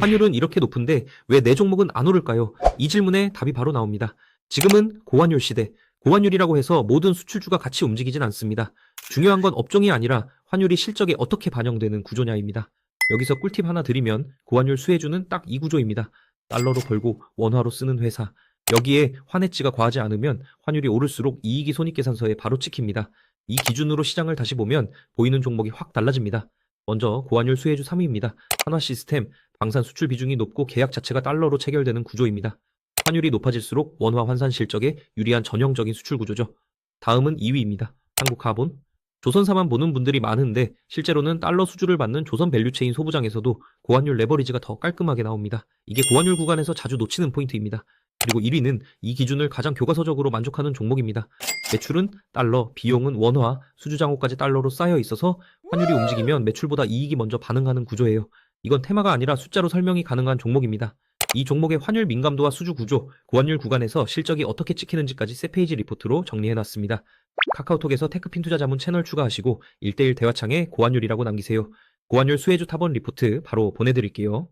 환율은 이렇게 높은데 왜 내 종목은 안 오를까요? 이 질문에 답이 바로 나옵니다. 지금은 고환율 시대. 고환율이라고 해서 모든 수출주가 같이 움직이진 않습니다. 중요한 건 업종이 아니라 환율이 실적에 어떻게 반영되는 구조냐입니다. 여기서 꿀팁 하나 드리면 고환율 수혜주는 딱 이 구조입니다. 달러로 벌고 원화로 쓰는 회사. 여기에 환해치가 과하지 않으면 환율이 오를수록 이익이 손익계산서에 바로 찍힙니다. 이 기준으로 시장을 다시 보면 보이는 종목이 확 달라집니다. 먼저 고환율 수혜주 3위입니다. 한화 시스템, 방산 수출 비중이 높고 계약 자체가 달러로 체결되는 구조입니다. 환율이 높아질수록 원화 환산 실적에 유리한 전형적인 수출 구조죠. 다음은 2위입니다. 한국카본. 조선사만 보는 분들이 많은데 실제로는 달러 수주를 받는 조선 밸류체인 소부장에서도 고환율 레버리지가 더 깔끔하게 나옵니다. 이게 고환율 구간에서 자주 놓치는 포인트입니다. 그리고 1위는 이 기준을 가장 교과서적으로 만족하는 종목입니다. 매출은 달러, 비용은 원화, 수주장호까지 달러로 쌓여 있어서 환율이 움직이면 매출보다 이익이 먼저 반응하는 구조예요. 이건 테마가 아니라 숫자로 설명이 가능한 종목입니다. 이 종목의 환율 민감도와 수주 구조, 고환율 구간에서 실적이 어떻게 찍히는지까지 세페이지 리포트로 정리해놨습니다. 카카오톡에서 테크핀 투자 자문 채널 추가하시고 1대1 대화창에 고환율이라고 남기세요. 고환율 수혜주 탑원 리포트 바로 보내드릴게요.